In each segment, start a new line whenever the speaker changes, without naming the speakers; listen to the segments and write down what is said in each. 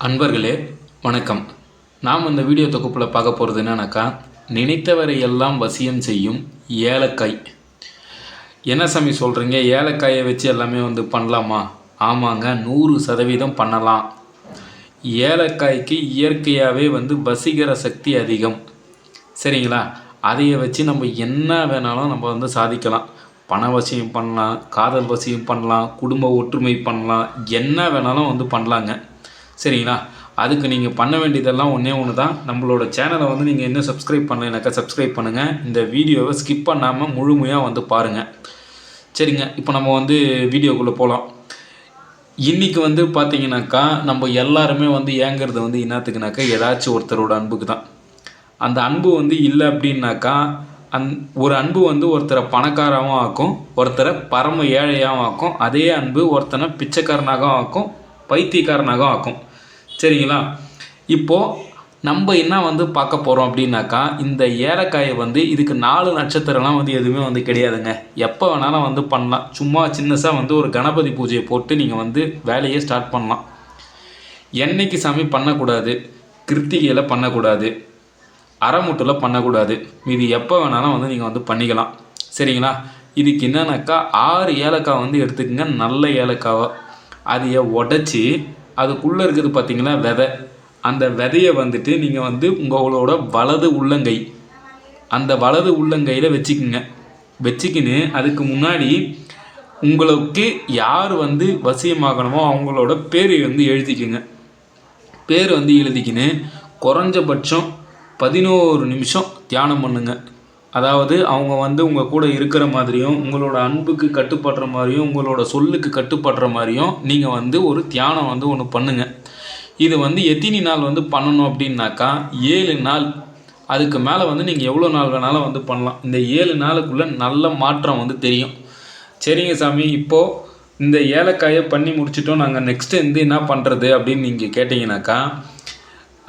அன்பர்களே வணக்கம். நாம் இந்த வீடியோ தொகுப்பில் பார்க்க போகிறது என்னன்னாக்கா நினைத்தவரை எல்லாம் வசியம் செய்யும் ஏலக்காய். என்ன சாமி சொல்கிறீங்க ஏலக்காயை வச்சு எல்லாமே வந்து பண்ணலாமா? ஆமாங்க நூறு சதவீதம் பண்ணலாம். ஏலக்காய்க்கு இயற்கையாகவே வந்து வசீகர சக்தி அதிகம். சரிங்களா? அதையை வச்சு நம்ம என்ன வேணாலும் நம்ம வந்து சாதிக்கலாம். பண வசியம் பண்ணலாம் காதல் வசியம் பண்ணலாம் குடும்ப ஒற்றுமை பண்ணலாம் என்ன வேணாலும் வந்து பண்ணலாங்க. சரிங்களா? அதுக்கு நீங்கள் பண்ண வேண்டியதெல்லாம் ஒன்றே ஒன்று தான் நம்மளோட சேனலை வந்து நீங்கள் இன்னும் சப்ஸ்கிரைப் பண்ணலைனாக்கா சப்ஸ்கிரைப் பண்ணுங்கள் இந்த வீடியோவை ஸ்கிப் பண்ணாமல் முழுமையாக வந்து பாருங்கள் சரிங்க இப்போ நம்ம வந்து வீடியோக்குள்ளே போகலாம் இன்றைக்கி வந்து பார்த்தீங்கன்னாக்கா நம்ம எல்லாருமே வந்து ஏங்குறது வந்து என்னத்துக்குனாக்கா ஏதாச்சும் ஒருத்தரோட அன்புக்கு தான் அந்த அன்பு வந்து இல்லை அப்படின்னாக்கா அந் ஒரு அன்பு வந்து ஒருத்தரை பணக்காராகவும் ஆக்கும் ஒருத்தரை பரம ஏழையாகவும் ஆக்கும் அதே அன்பு ஒருத்தனை பிச்சைக்காரனாகவும் ஆக்கும் பைத்தியக்காரனாகவும் ஆக்கும். சரிங்களா? இப்போது நம்ம என்ன வந்து பார்க்க போகிறோம் அப்படின்னாக்கா இந்த ஏலக்காயை வந்து இதுக்கு நாலு நட்சத்திரம்லாம் வந்து எதுவுமே வந்து கிடையாதுங்க. எப்போ வேணாலும் வந்து பண்ணலாம். சும்மா சின்னஸாக வந்து ஒரு கணபதி பூஜையை போட்டு நீங்கள் வந்து வேலையை ஸ்டார்ட் பண்ணலாம். என்னைக்கு சாமி பண்ணக்கூடாது? கிருத்திகையில் பண்ணக்கூடாது. அறமுட்டில் பண்ணக்கூடாது. மீதி எப்போ வேணாலும் வந்து நீங்கள் வந்து பண்ணிக்கலாம். சரிங்களா? இதுக்கு என்னன்னாக்கா ஆறு ஏலக்காய் வந்து எடுத்துக்கங்க. நல்ல ஏலக்காவை. அதைய உடச்சி அதுக்குள்ளே இருக்குது பார்த்தீங்களா விதை. அந்த விதையை வந்துட்டு நீங்கள் வந்து உங்களோட வலது உள்ளங்கை அந்த வலது உள்ளங்கையில் வச்சுக்குங்க. வச்சுக்கின்னு அதுக்கு முன்னாடி உங்களுக்கு யார் வந்து வசியமாகணுமோ அவங்களோட பேரை வந்து எழுதிக்குங்க. பேர் வந்து எழுதிக்கின்னு குறைஞ்சபட்சம் பதினோரு நிமிஷம் தியானம் பண்ணுங்கள் அதாவது அவங்க வந்து உங்கள் கூட இருக்கிற மாதிரியும் உங்களோட அன்புக்கு கட்டுப்படுற மாதிரியும் உங்களோட சொல்லுக்கு கட்டுப்படுற மாதிரியும் நீங்கள் வந்து ஒரு தியானம் வந்து ஒன்று பண்ணுங்கள் இது வந்து எத்தினி நாள் வந்து பண்ணணும் அப்படின்னாக்கா ஏழு நாள். அதுக்கு மேலே வந்து நீங்கள் எவ்வளோ நாள் வேணாலும் வந்து பண்ணலாம். இந்த ஏழு நாளுக்குள்ளே நல்ல மாற்றம் வந்து தெரியும். சரிங்க சாமி இப்போது இந்த ஏலக்காயை பண்ணி முடிச்சிட்டோம். நாங்கள் நெக்ஸ்ட்டு வந்து என்ன பண்ணுறது அப்படின்னு நீங்கள் கேட்டிங்கனாக்கா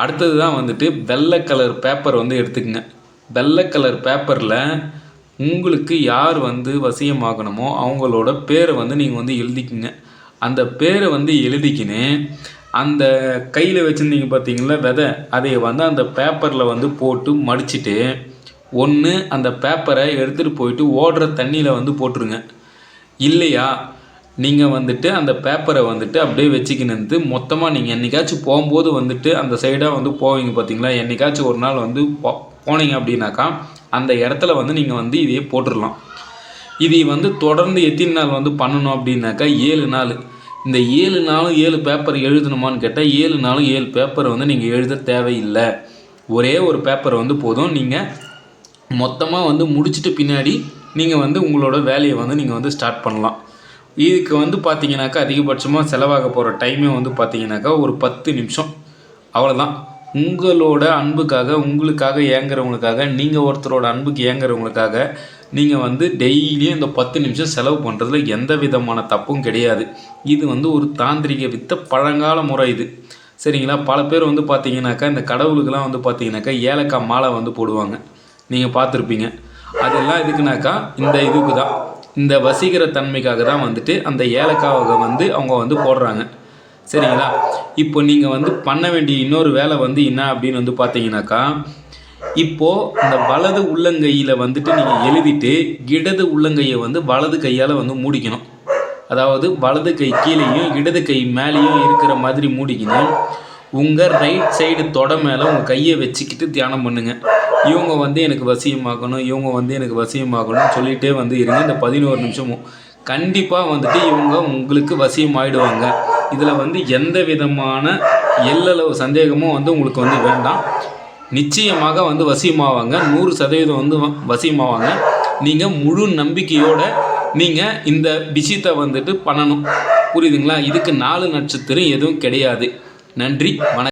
அடுத்தது தான் வந்துட்டு வெள்ளை கலர் பேப்பர் வந்து எடுத்துக்கங்க. வெள்ளை கலர் பேப்பரில் உங்களுக்கு யார் வந்து வசியமாகணுமோ அவங்களோட பேரை வந்து நீங்கள் வந்து எழுதிக்கிங்க. அந்த பேரை வந்து எழுதிக்கின்னு அந்த கையில் வச்சுருந்தீங்க பார்த்தீங்களா விதை. அதை வந்து அந்த பேப்பரில் வந்து போட்டு மடிச்சுட்டு ஒன்று அந்த பேப்பரை எடுத்துகிட்டு போயிட்டு ஓடுற தண்ணியில் வந்து போட்டுருங்க. இல்லையா? நீங்கள் வந்துட்டு அந்த பேப்பரை வந்துட்டு அப்படியே வச்சுக்கின்னு மொத்தமாக நீங்கள் என்றைக்காச்சும் போகும்போது வந்துட்டு அந்த சைடாக வந்து போவீங்க பார்த்தீங்களா என்னைக்காச்சும் ஒரு நாள் வந்து போ போனீங்க அப்படின்னாக்கா அந்த இடத்துல வந்து நீங்கள் வந்து இதையே போட்டுடலாம் இதை வந்து தொடர்ந்து எத்தனை நாள் வந்து பண்ணணும் அப்படின்னாக்கா ஏழு நாள். இந்த ஏழு நாளும் ஏழு பேப்பர் எழுதணுமான்னு கேட்டால் ஏழு நாளும் ஏழு பேப்பரை வந்து நீங்கள் எழுத தேவையில்லை. ஒரே ஒரு பேப்பர் வந்து போதும். நீங்கள் மொத்தமாக வந்து முடிச்சுட்டு பின்னாடி நீங்கள் வந்து உங்களோட வேலையை வந்து நீங்கள் வந்து ஸ்டார்ட் பண்ணலாம். இதுக்கு வந்து பார்த்தீங்கன்னாக்கா அதிகபட்சமாக செலவாக போகிற டைமே வந்து பார்த்தீங்கன்னாக்கா ஒரு பத்து நிமிஷம். அவ்வளோதான் உங்களோட அன்புக்காக உங்களுக்காக ஏங்குறவங்களுக்காக நீங்கள் ஒருத்தரோட அன்புக்கு ஏங்குறவங்களுக்காக நீங்கள் வந்து டெய்லியும் இந்த பத்து நிமிஷம் செலவு பண்ணுறதுல எந்த விதமான தப்பும் கிடையாது. இது வந்து ஒரு தாந்திரிக வித்த பழங்கால முறை இது. சரிங்களா? பல பேர் வந்து பார்த்தீங்கன்னாக்கா இந்த கடவுளுக்கெல்லாம் வந்து பார்த்தீங்கன்னாக்கா ஏலக்காய் மாலை வந்து போடுவாங்க. நீங்கள் பார்த்துருப்பீங்க அதெல்லாம் எதுக்குனாக்கா இந்த இதுக்கு தான் இந்த வசீகர தன்மைக்காக தான் வந்துட்டு அந்த ஏலக்காவை வந்து அவங்க வந்து போடுறாங்க. சரிங்களா? இப்போ நீங்கள் வந்து பண்ண வேண்டிய இன்னொரு வேலை வந்து என்ன அப்படின்னு வந்து பார்த்தீங்கன்னாக்கா இப்போது இந்த வலது உள்ளங்கையில் வந்துட்டு நீங்கள் எழுதிட்டு இடது உள்ளங்கையை வந்து வலது கையால் வந்து மூடிக்கணும். அதாவது வலது கை கீழேயும் இடது கை மேலேயும் இருக்கிற மாதிரி மூடிக்கணும் உங்கள் ரைட் சைடு தொட மேலே உங்கள் கையை வச்சுக்கிட்டு தியானம் பண்ணுங்கள் இவங்க வந்து எனக்கு வசியமாக்கணும் இவங்க வந்து எனக்கு வசியமாக்கணும்னு சொல்லிகிட்டே வந்து இருங்க. இந்த பதினோரு நிமிஷமும் கண்டிப்பாக வந்துட்டு இவங்க உங்களுக்கு வசியமாயிடுவாங்க. இதில் வந்து எந்த விதமான எல்லளவு சந்தேகமும் வந்து உங்களுக்கு வந்து வேண்டாம். நிச்சயமாக வந்து வசியமாவாங்க நூறு சதவீதம் வந்து வ- வசியமாவாங்க நீங்கள் முழு நம்பிக்கையோடு நீங்கள் இந்த விஷயத்தை வந்துட்டு பண்ணணும். புரியுதுங்களா? இதுக்கு நாலு நட்சத்திரம் எதுவும் கிடையாது. நன்றி வணக்கம்.